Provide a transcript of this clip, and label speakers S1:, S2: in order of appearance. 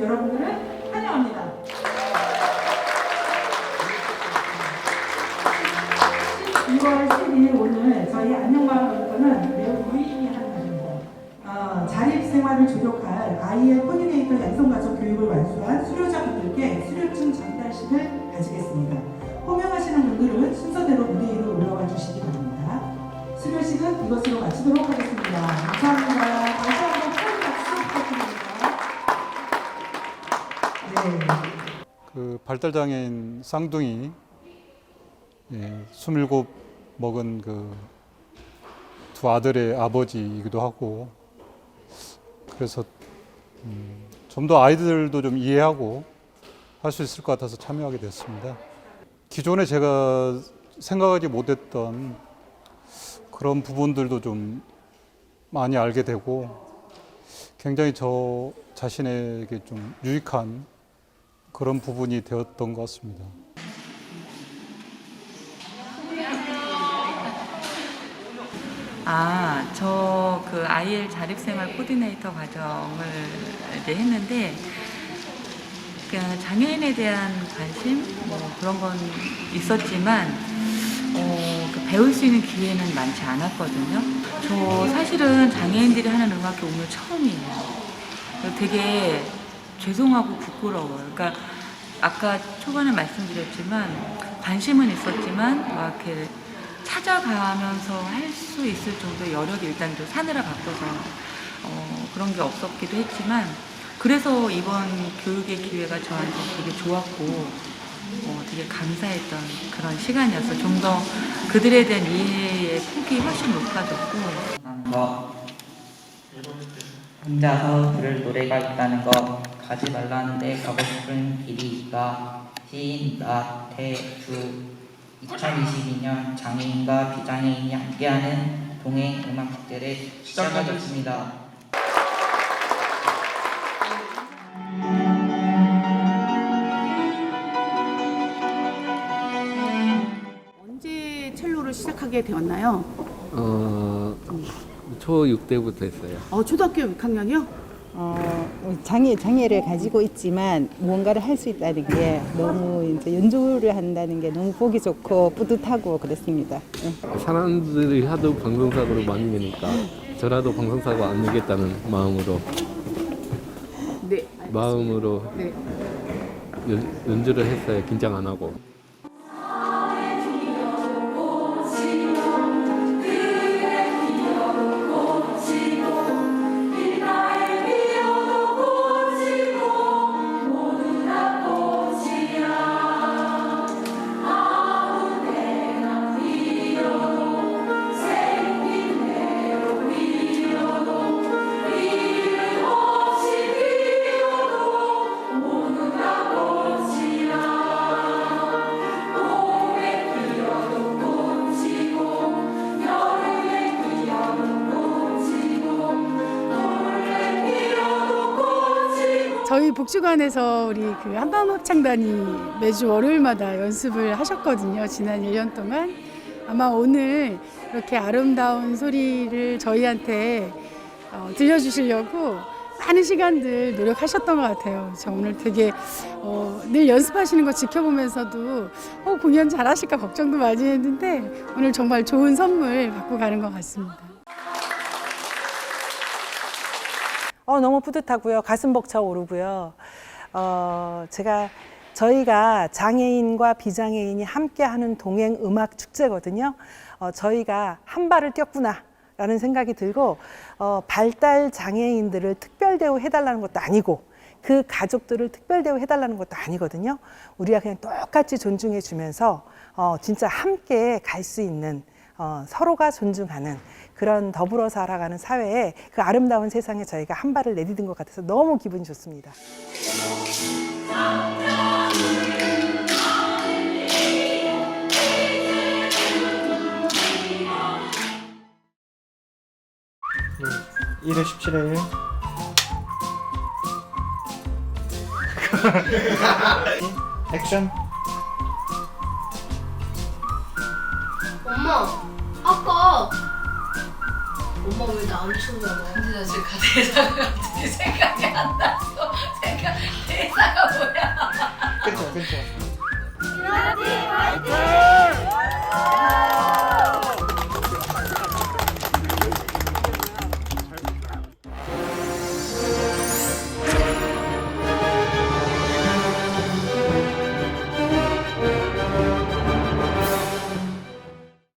S1: 여러분을 환영합니다. 어, 조력할 아이의 커뮤니케이터 양성과정 교육을 완수한 수료자분들께 수료증 전달식을 가지겠습니다. 호명하시는 분들은 순서대로 무대 위로 올라와 주시기 바랍니다. 수료식은 이것으로 마치도록 하겠습니다.
S2: 그 발달장애인 쌍둥이 예, 27 먹은 그 두 아들의 아버지이기도 하고 그래서 음, 좀더 아이들도 좀 이해하고 할 수 있을 것 같아서 참여하게 됐습니다. 기존에 제가 생각하지 못했던 그런 부분들도 좀 많이 알게 되고 굉장히 저 자신에게 좀 유익한 그런 부분이 되었던 것 같습니다.
S3: 아, 저 그 IL 자립생활 코디네이터 과정을 이제 했는데 그 장애인에 대한 관심 뭐 그런 건 있었지만 어, 그 배울 수 있는 기회는 많지 않았거든요. 저 사실은 장애인들이 하는 음악회 오늘 처음이에요. 되게 죄송하고 부끄러워요. 그러니까 아까 초반에 말씀드렸지만 관심은 있었지만 막 이렇게 찾아가면서 할 수 있을 정도의 여력이 일단 좀 사느라 바빠서 어, 그런 게 없었기도 했지만 그래서 이번 교육의 기회가 저한테 되게 좋았고 어, 되게 감사했던 그런 시간이었어요. 좀더 그들에 대한 이해의 폭이 훨씬 높아졌고
S4: 거 혼자서 부를 노래가 있다는 거 가지 말라는데 가고 싶은 길이가 시인 나태주 2022년 장애인과 비장애인이 함께하는 동행 음악 축제를 시작하겠습니다.
S5: 언제 첼로를 시작하게 되었나요?
S6: 어, 초 6대부터 했어요. 어,
S5: 초등학교 6학년이요?
S7: 어, 장애 장애를 가지고 있지만 무언가를 할 수 있다는 게 너무 이제 연주를 한다는 게 너무 보기 좋고 뿌듯하고 그렇습니다. 예.
S6: 사람들이 하도 방송사고를 많이 내니까 저라도 방송사고 안 내겠다는 마음으로
S5: 네.
S6: 마음으로 네. 연, 연주를 했어요. 긴장 안 하고.
S8: 저희 복지관에서 우리 그 한밤 합창단이 매주 월요일마다 연습을 하셨거든요. 지난 1년 동안. 아마 오늘 이렇게 아름다운 소리를 저희한테 어, 들려주시려고 많은 시간들 노력하셨던 것 같아요. 저 오늘 되게 어, 늘 연습하시는 거 지켜보면서도 어, 공연 잘하실까 걱정도 많이 했는데 오늘 정말 좋은 선물 받고 가는 것 같습니다.
S1: 어, 너무 뿌듯하고요. 가슴 벅차 오르고요. 어, 제가 저희가 장애인과 비장애인이 함께하는 동행 음악 축제거든요. 어, 저희가 한 발을 뛰었구나. 라는 생각이 들고 어, 발달 장애인들을 특별 대우 해달라는 것도 아니고 그 가족들을 특별 대우 해달라는 것도 아니거든요. 우리가 그냥 똑같이 존중해 주면서 어, 진짜 함께 갈 수 있는 어, 서로가 존중하는 그런 더불어 살아가는 사회에 그 아름다운 세상에 저희가 한 발을 내디딘 것 같아서 너무 기분이 좋습니다.
S9: 네, 1회 17회 1 액션
S10: 왜나안 치우잖아. 근데 나 지금
S3: 대사가
S10: 갑자기 생각이 안 났어. 생각 대사가 뭐야?
S9: 그쵸 그쵸 화이팅!